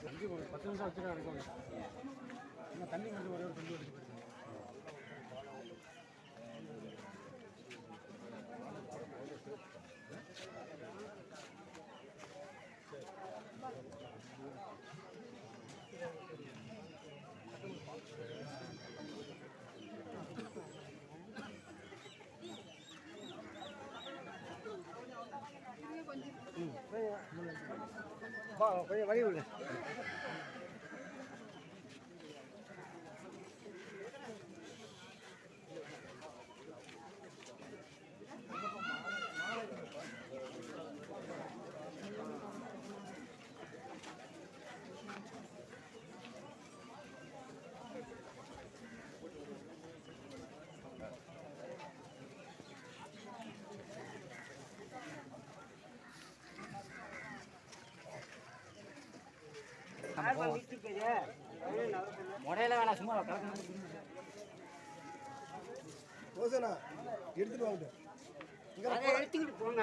தண்ணி ஒரு பத்து நிமிஷம் வச்சுட்டு எடுக்கணும் தண்ணி கொஞ்சம் ஒரே ஒரு தண்ணி எடுத்து Wow, kaya maliw na. முடையில வேணாம் சும்மா ரோசனா எடுத்துட்டு வாங்க. எடுத்துக்கிட்டு போங்க.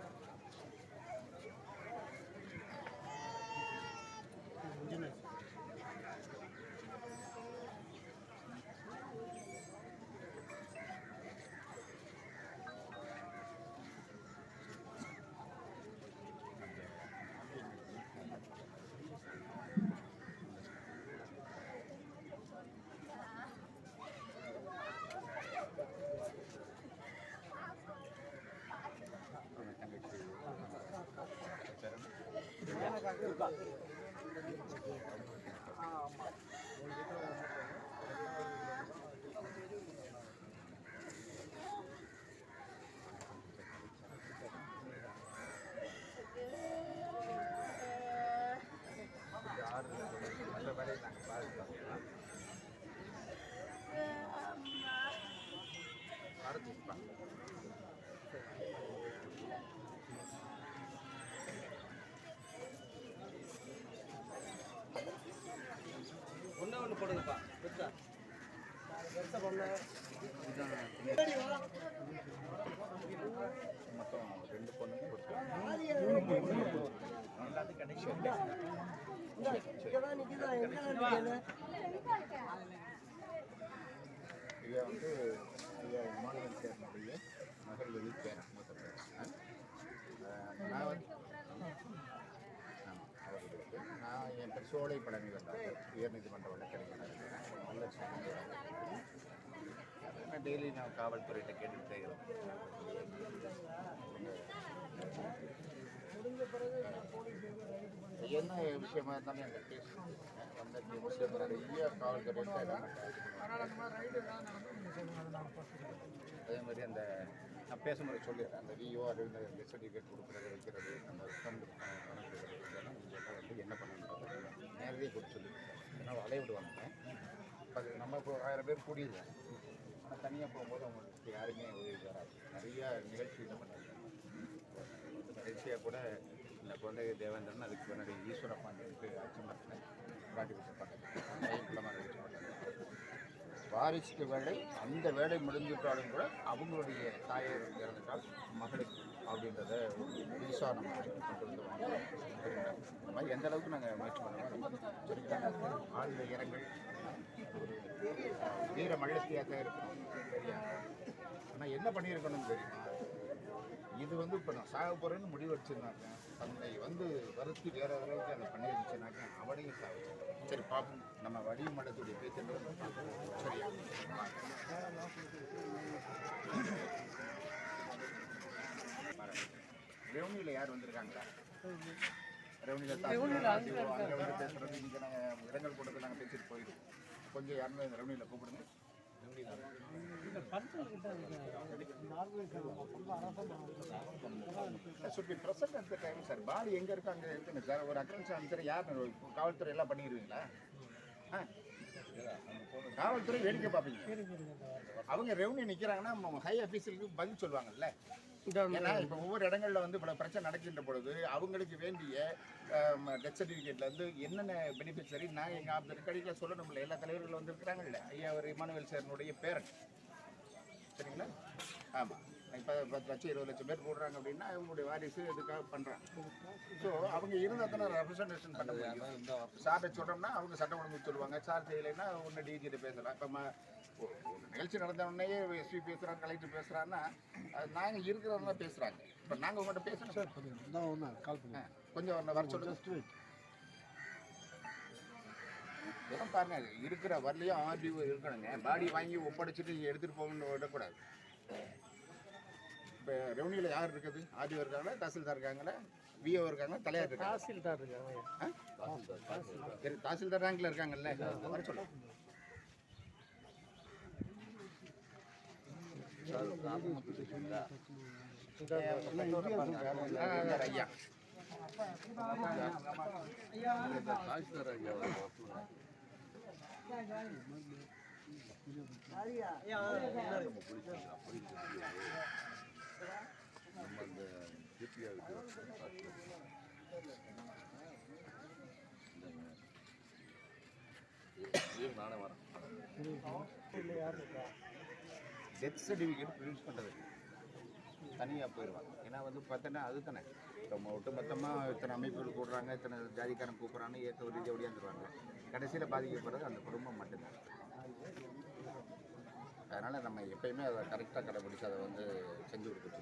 juga. Harus ஒன்று போடுங்கப்பா பெருசா பெருசா பண்ண இதை வந்து ஐயா இமானுவல் சேர்னுடைய மகள் வெளி பேரன் மூத்த பேரன் அஹ் நான் வந்து ஆமாம், அவர்களுக்கு நான் என் பேர் சோலை பழனி வந்தார்கள் உயர்நீதிமன்ற வழக்கறிஞராக நல்ல நான் டெய்லி நான் காவல்துறையிட்ட கேட்டுக்கிட்டே இருக்கிறோம் என்ன விஷயமா இருந்தாலும் என்கிட்ட பேசுங்க. வந்து முஸ்லீம் நிறைய காவல்துறையில் அதே மாதிரி அந்த நான் பேசும்போது சொல்லிடுறேன். அந்த விஓ அறிவிந்த சர்டிஃபிகேட் கொடுக்குறது வைக்கிறது அந்த ஃபண்ட் கணக்கு வந்து என்ன பண்ணணும் நேரடியாக கொடுத்து ஏன்னா வளைய விடுவாங்க. அது நம்ம இப்போ ஆயிரம் பேர் கூடியிருக்கோம் ஆனால் தனியாக போகும்போது அவங்களுக்கு யாருமே உதவி வராது. நிறைய இது பண்ணுறாங்க கடைசியாக கூட இந்த குழந்தை தேவேந்திரன் அதுக்கு முன்னாடி ஈஸ்வர பாண்டியனுக்கு அச்சு பாட்டி கொடுத்துருப்பாங்க கைக்குள்ளமாக வச்சு வாரிசுக்கு வேலை அந்த வேலை முடிஞ்சுட்டாலும் கூட அவங்களுடைய தாயார் இறந்துட்டால் மகளுக்கு அப்படின்றத ஒரு புதுசாக நம்ம கொண்டு வந்து இந்த மாதிரி எந்த அளவுக்கு நாங்கள் முயற்சி பண்ணுவோம் ஆழ்ந்த இரங்கல். ஒரு வீர மழத்தியாக தான் இருக்கணும் சரியா? ஆனால் என்ன பண்ணியிருக்கணும் தெரியும் இது வந்து இப்போ நான் சாக போகிறேன்னு முடிவு வச்சிருந்தாங்க தன்னை வந்து வருத்தி வேற அளவுக்கு அதை பண்ணி இருந்துச்சுனாக்க அவனையும் சாக. சரி பார்ப்போம் நம்ம வடி மண்டத்துடைய பேச்சு சரியா. ரெவன்யூவில் யார் வந்திருக்காங்களா? ரெவன்யூவில் அங்கே வந்து பேசுகிறது இங்கே நாங்கள் இரங்கல் கூட்டத்தில் நாங்கள் பேசிட்டு போயிடுவோம். கொஞ்சம் யாருமே ரெவன்யூவில் கூப்பிடுங்க. Should be present at the time sir body எங்கே இருக்கு அங்கே இருக்குங்க சார் ஒரு அக்கரன்ஸ் ஆஃபீஸர் யார் காவல்துறை எல்லாம் பண்ணிடுவீங்களா? ஆ? காவல்துறை வேடிக்கை பார்ப்பீங்க. அவங்க ரெவன்யூ நிற்கிறாங்கன்னா ஹை அஃபீஸருக்கு பதில் சொல்லுவாங்கல்ல. ஏன்னா இப்போ ஒவ்வொரு இடங்கள்ல வந்து இவ்வளோ பிரச்சனை நடக்கின்ற பொழுது அவங்களுக்கு வேண்டிய டெத் சர்டிஃபிகேட்ல இருந்து என்னென்ன பெனிஃபிட் சரி நான் எங்கள் ஆஃப் ரெக்கார்டில் சொல்லணும்ல எல்லா தலைவர்களும் வந்து இருக்கிறாங்கல்ல ஐயா அவர் இமானுவேல் சார்னுடைய பேரன். சரிங்களா? ஆமாம் இப்போ பத்து லட்சம் இருபது லட்சம் பேர் போடுறாங்க அப்படின்னா அவங்களுடைய வாரிசு இதுக்காக பண்ணுறாங்க ஸோ அவங்க இருந்தால் தானே ரெப்ரசன்டேஷன் பண்ண முடியும். சார்ட்ட சொல்கிறோம்னா அவங்க சட்டம் ஒழுங்கு சொல்லுவாங்க. சார் செய்யலைன்னா ஒன்று டிஜிட்ட பேசலாம். இப்போ நிகழ்ச்சி நடந்த உடனே எஸ்பி பேசுகிறாங்க கலெக்டர் பேசுகிறான்னா நாங்கள் இருக்கிறவங்க பேசுகிறாங்க இப்போ நாங்கள் உங்கள்கிட்ட பேசணும். சார் நான் ஒன்றா கால் பண்ணேன் கொஞ்சம் ஒன்று வர சொல்லுங்க. இதெல்லாம் பாருங்க இருக்கிற வரலையும் ஆர்டிஓ இருக்கணுங்க. பாடி வாங்கி ஒப்படைச்சிட்டு நீங்க எடுத்துட்டு போகணும்னு விடக்கூடாது. இப்போ ரெவன்யூவில் யார் இருக்குது? ஆர்டிஓ இருக்காங்களா? தாசில்தார் இருக்காங்களா? விஓ இருக்காங்க தலையார் இருக்காங்க தாசில்தார் இருக்காங்க. சரி தாசில்தார் ரேங்க்ல இருக்காங்கல்ல. வர சொல்லுங்க ஆ, ஆ, ஐயா. நம்ம அந்த மாணவரம் டெத் சர்டிஃபிகேட் ப்ரொடியூஸ் பண்ணுறது தனியாக போயிடுவாங்க. ஏன்னா வந்து பார்த்தோன்னா அது தானே. நம்ம ஒட்டுமொத்தமாக இத்தனை அமைப்புகள் கூடுறாங்க இத்தனை ஜாதிக்காரன் கூப்பிட்றாங்க ஏற்ற ஒரு ரீதியாக ஒடியாந்துருவாங்க கடைசியில் பாதிக்கப்படுறது அந்த குடும்பம் மட்டும்தான். அதனால் நம்ம எப்பயுமே அதை கரெக்டாக கடைபிடிச்சு அதை வந்து செஞ்சு கொடுத்துட்டு